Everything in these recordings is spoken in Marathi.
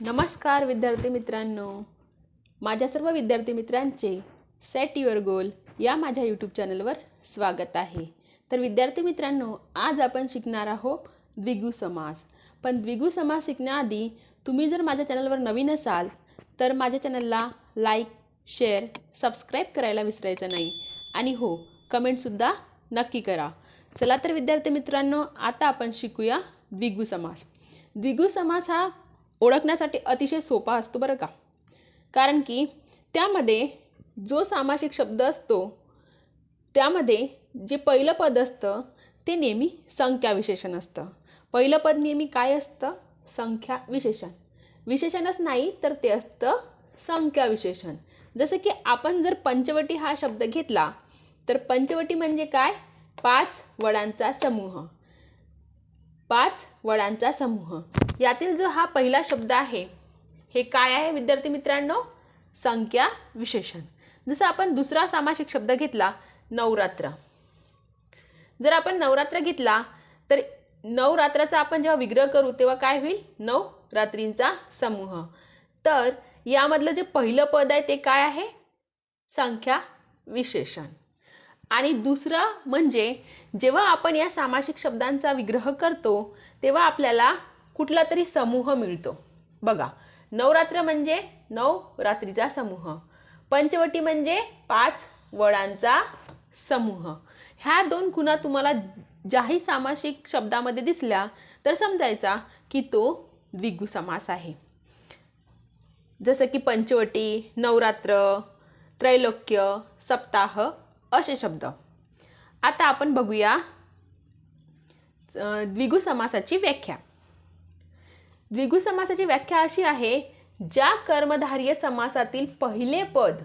नमस्कार विद्यार्थी मित्रांनो. माझ्या सर्व विद्यार्थी मित्रांचे सेट युअर गोल या माझ्या यूट्यूब चॅनलवर स्वागत आहे. तर विद्यार्थी मित्रांनो आज आपण शिकणार आहोत द्विगु समास. पण द्विगु समास शिकण्याआधी तुम्ही जर माझ्या चॅनलवर नवीन असाल तर माझ्या चॅनलला लाईक शेअर सबस्क्राईब करायला विसरायचं नाही. आणि हो कमेंटसुद्धा नक्की करा. चला तर विद्यार्थी मित्रांनो आता आपण शिकूया द्विगु समास. द्विगु समास हा ओळखण्यासाठी अतिशय सोपा असतो बरं का. कारण की त्यामध्ये जो सामासिक शब्द असतो त्यामध्ये जे पहिलं पद असतं ते नेहमी संख्या विशेषण असतं. पहिलं पद नेहमी काय असतं? संख्या विशेषण. विशेषणच नाही तर ते असतं संख्या विशेषण. जसं की आपण जर पंचवटी हा शब्द घेतला तर पंचवटी म्हणजे काय? पाच वडांचा समूह. पाच वडांचा समूह. यातील जो हा पहिला शब्द आहे हे काय आहे विद्यार्थी मित्रांनो? संख्या विशेषण. जसं आपण दुसरा सामासिक शब्द घेतला नवरात्र. जर आपण नवरात्र घेतला तर नवरात्राचा आपण जेव्हा विग्रह करू तेव्हा काय होईल? नऊ रात्रींचा समूह. तर यामधलं जे पहिलं पद आहे ते काय आहे? संख्या विशेषण. आणि दुसरं म्हणजे जेव्हा आपण या सामासिक शब्दांचा विग्रह करतो तेव्हा आपल्याला कुठला तरी समूह मिळतो. बघा नवरात्र म्हणजे नऊ रात्रीचा समूह. पंचवटी म्हणजे पाच वडांचा समूह. ह्या दोन खुणा तुम्हाला ज्याही सामासिक शब्दामध्ये दिसल्या तर समजायचा की तो द्विगु समास आहे. जसं की पंचवटी नवरात्र त्रैलोक्य सप्ताह असे शब्द. आता आपण बघूया द्विगु समासाची व्याख्या. द्विगु समासाची व्याख्या अशी आहे ज्या कर्मधार्य समासातील पहिले पद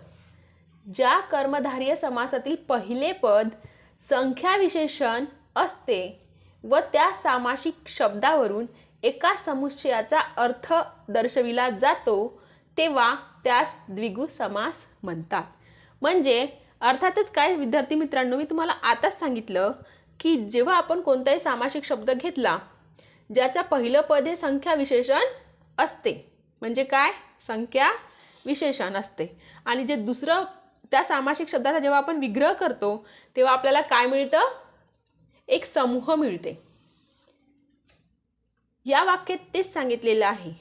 ज्या कर्मधार्य समासातील पहिले पद संख्याविशेषण असते व त्या सामासिक शब्दावरून एका समुच्चयाचा अर्थ दर्शविला जातो तेव्हा त्यास द्विगु समास म्हणतात. म्हणजे अर्थातच काय विद्यार्थी मित्रांनो मी तुम्हाला आताच सांगितलं की जेव्हा आपण कोणताही सामासिक शब्द घेतला ज्याचा पहिलं पद हे संख्या विशेषण असते. म्हणजे काय? संख्या विशेषण असते. आणि जे दुसरं त्या सामासिक शब्दाचा जेव्हा आपण विग्रह करतो तेव्हा आपल्याला काय मिळतं? एक समूह मिळते. या वाक्यात तेच सांगितलेलं आहे.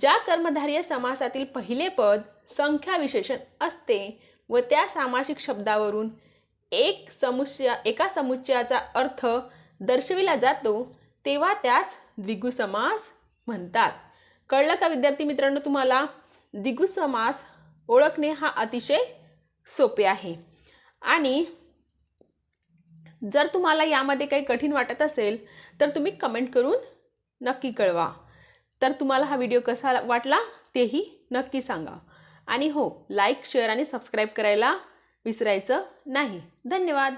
ज्या कर्मधार्य समासातील पहिले पद संख्या विशेषण असते व त्या सामासिक शब्दावरून एक समुच्चया एका समुच्चयाचा अर्थ दर्शविला जातो तेव्हा त्यास द्विगु समास म्हणतात. कळलं का विद्यार्थी मित्रांनो तुम्हाला? द्विगु समास ओळखणे हा अतिशय सोपे आहे. आणि जर तुम्हाला यामध्ये काही कठीण वाटत असेल तर तुम्ही कमेंट करून नक्की कळवा. तर तुम्हाला हा व्हिडिओ कसा वाटला तेही नक्की सांगा. आणि हो लाईक शेअर आणि सबस्क्राईब करायला विसरायचं नाही. धन्यवाद.